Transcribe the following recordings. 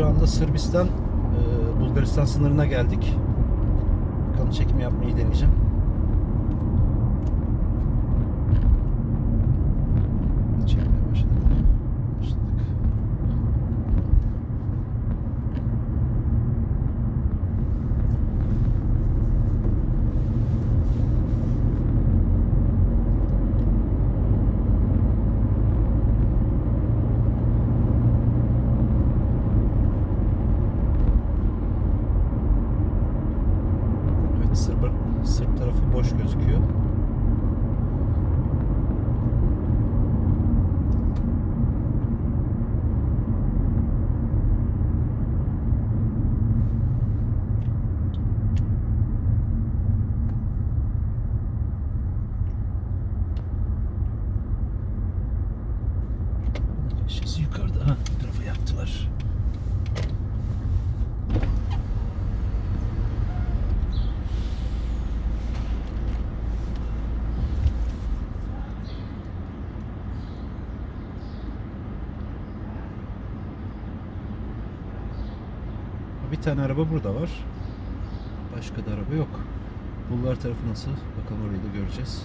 Şu anda Sırbistan e, Bulgaristan sınırına geldik. Bakalım çekim yapmayı deneyeceğim. Çekmeye başladık. Başladık. Evet sırt, sırt tarafı boş gözüküyor. Şişesi yukarıda. Ha, tarafa yaptılar. Bir tane araba burada var. Başka da araba yok. Bulgar tarafı nasıl? Bakalım orayı da göreceğiz.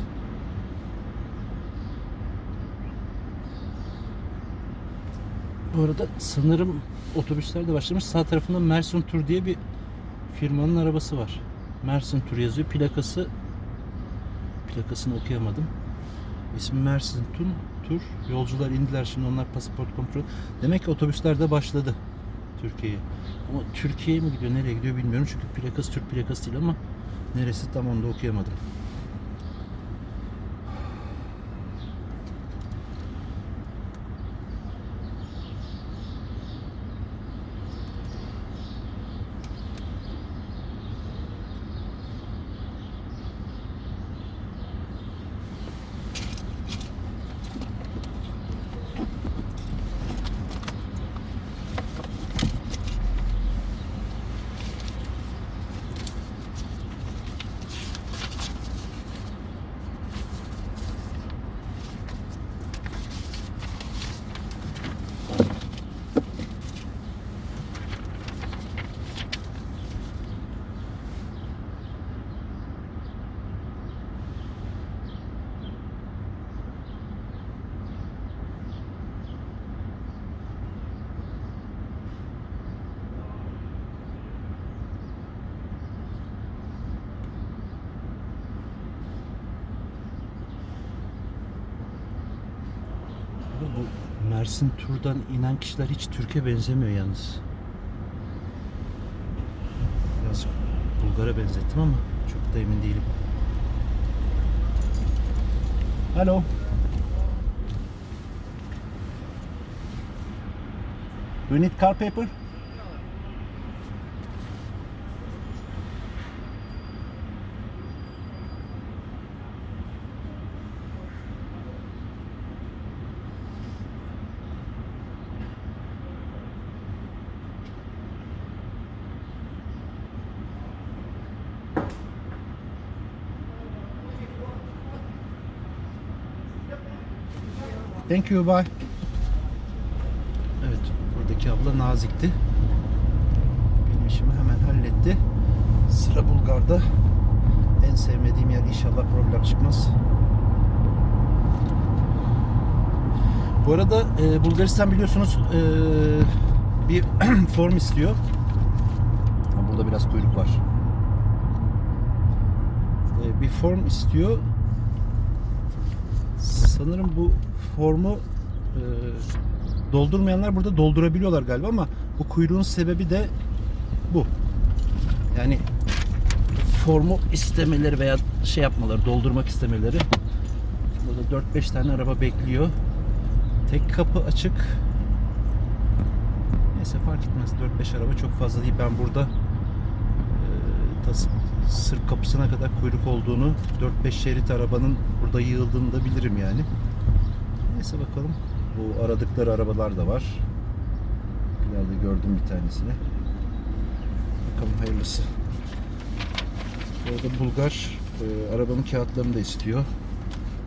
Bu arada sanırım otobüsler de başlamış. Sağ tarafında Mersin Tur diye bir firmanın arabası var. Mersin Tur yazıyor. Plakası plakasını okuyamadım. İsmi Mersin Tur. Tur. Yolcular indiler şimdi onlar pasaport kontrol. Demek ki otobüsler de başladı Türkiye'ye. Ama Türkiye'ye mi gidiyor, nereye gidiyor bilmiyorum. Çünkü plakası Türk plakası değil ama neresi tam onu da okuyamadım. Bu Mersin Tur'dan inen kişiler hiç Türkiye benzemiyor yalnız. Biraz Bulgar'a benzettim ama çok da emin değilim. Alo. Do you need car paper? Thank you, bye. Evet, buradaki abla nazikti. Benim işimi hemen halletti. Sıra Bulgar'da. En sevmediğim yer inşallah problem çıkmaz. Bu arada e, Bulgaristan biliyorsunuz e, bir form istiyor. Burada biraz kuyruk var. E, bir form istiyor. Sanırım bu formu e, doldurmayanlar burada doldurabiliyorlar galiba ama bu kuyruğun sebebi de bu. Yani formu istemeleri veya şey yapmaları, doldurmak istemeleri. Burada 4-5 tane araba bekliyor. Tek kapı açık. Neyse fark etmez. 4-5 araba çok fazla değil. Ben burada e, tas, sırf kapısına kadar kuyruk olduğunu, 4-5 şerit arabanın burada yığıldığını da bilirim yani. Neyse bakalım. Bu aradıkları arabalar da var. İleride gördüm bir tanesini. Bakalım hayırlısı. Bu arada Bulgar e, arabanın kağıtlarını da istiyor.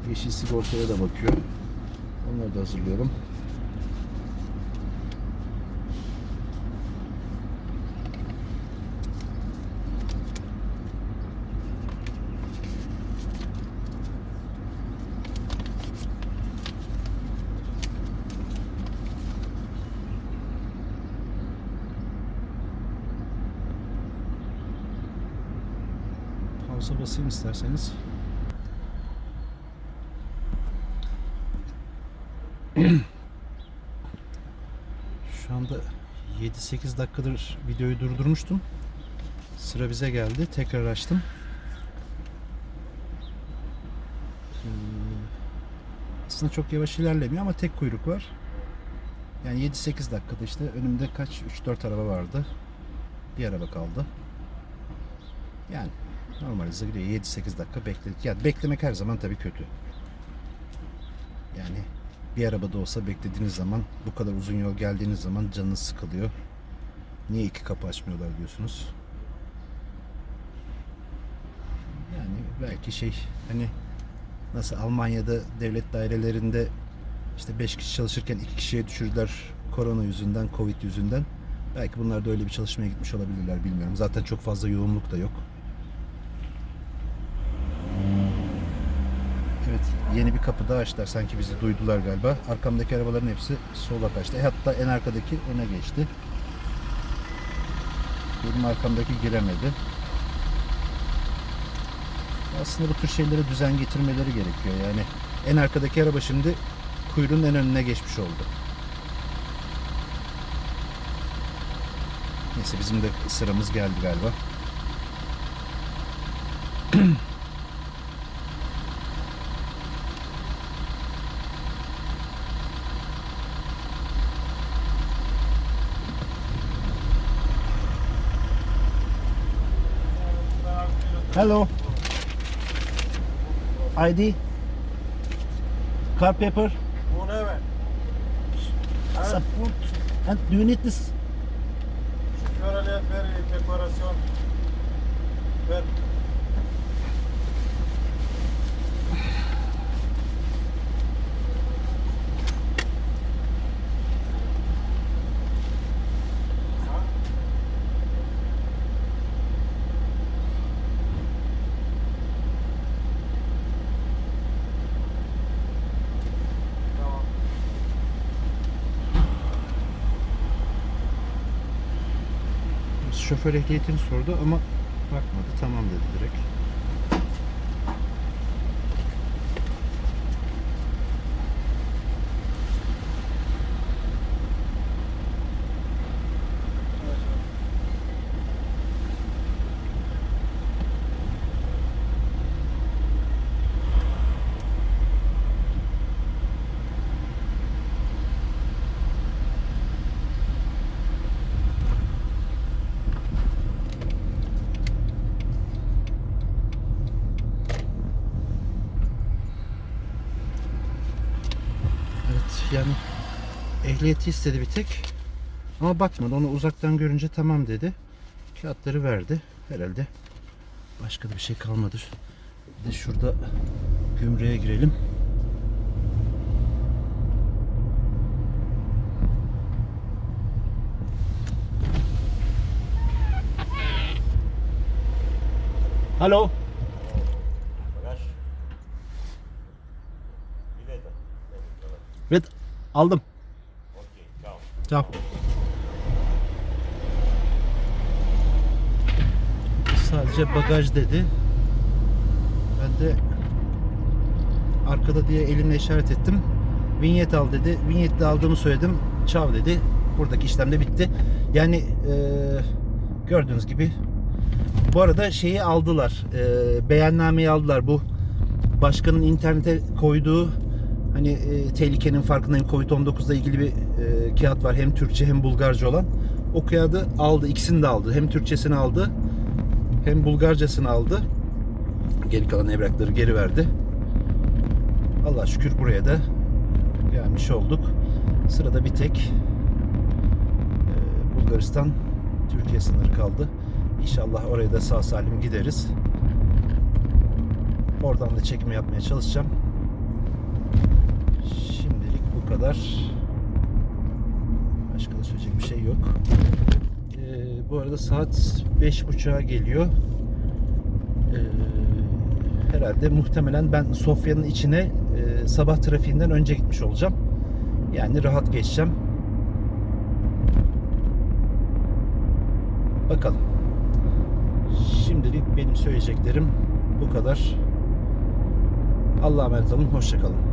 Yeşil sigortaya da bakıyor. Onları da hazırlıyorum. Mouse'a basayım isterseniz. Şu anda 7-8 dakikadır videoyu durdurmuştum. Sıra bize geldi. Tekrar açtım. Ee, Aslında çok yavaş ilerlemiyor ama tek kuyruk var. Yani 7-8 dakikada işte önümde kaç 3-4 araba vardı. Bir araba kaldı. Yani normal hızla gidiyor. 7-8 dakika bekledik. Yani beklemek her zaman tabii kötü. Yani bir arabada olsa beklediğiniz zaman bu kadar uzun yol geldiğiniz zaman canınız sıkılıyor. Niye iki kapı açmıyorlar diyorsunuz. Yani belki şey hani nasıl Almanya'da devlet dairelerinde işte 5 kişi çalışırken 2 kişiye düşürdüler korona yüzünden, covid yüzünden. Belki bunlar da öyle bir çalışmaya gitmiş olabilirler bilmiyorum. Zaten çok fazla yoğunluk da yok. Evet, yeni bir kapı daha açtılar. Sanki bizi duydular galiba. Arkamdaki arabaların hepsi sola kaçtı. E, Hatta en arkadaki öne geçti. Benim arkamdaki giremedi. Aslında bu tür şeylere düzen getirmeleri gerekiyor. Yani en arkadaki araba şimdi kuyruğun en önüne geçmiş oldu. Neyse bizim de sıramız geldi galiba. Hello. ID. Car paper. Whatever. Support. And do you need this? Şöyle ver dekorasyon. Ver. Tamam. Şoför ehliyetini sordu ama bakmadı. Tamam dedi direkt. Evet yani ehliyeti istedi bir tek. Ama bakmadı. Onu uzaktan görünce tamam dedi. Kağıtları verdi. Herhalde başka da bir şey kalmadı. Bir de şurada gümrüğe girelim. Bilete. Evet aldım. Ciao. Sadece bagaj dedi. Ben de arkada diye elimle işaret ettim. Vinyet al dedi. Vinyetle aldığımı söyledim. Çav dedi. Buradaki işlem de bitti. Yani eee, gördüğünüz gibi bu arada şeyi aldılar. Eee beyannameyi aldılar. Bu başkanın internete koyduğu hani e, tehlikenin farkındayım Covid-19 ile ilgili bir e, kağıt var. Hem Türkçe hem Bulgarca olan. O kağıdı aldı. ikisini de aldı. Hem Türkçesini aldı hem Bulgarcasını aldı. Geri kalan evrakları geri verdi. Allah şükür buraya da gelmiş olduk. Sırada bir tek e, Bulgaristan Türkiye sınırı kaldı. İnşallah oraya da sağ salim gideriz. Oradan da çekim yapmaya çalışacağım. Şimdilik bu kadar. Başka da söyleyecek bir şey yok. Ee, bu arada saat 5.30'a geliyor. Ee, herhalde muhtemelen ben Sofya'nın içine e, sabah trafiğinden önce gitmiş olacağım. Yani rahat geçeceğim. Bakalım. Şimdilik benim söyleyeceklerim bu kadar. Allah'a emanet olun. Hoşçakalın.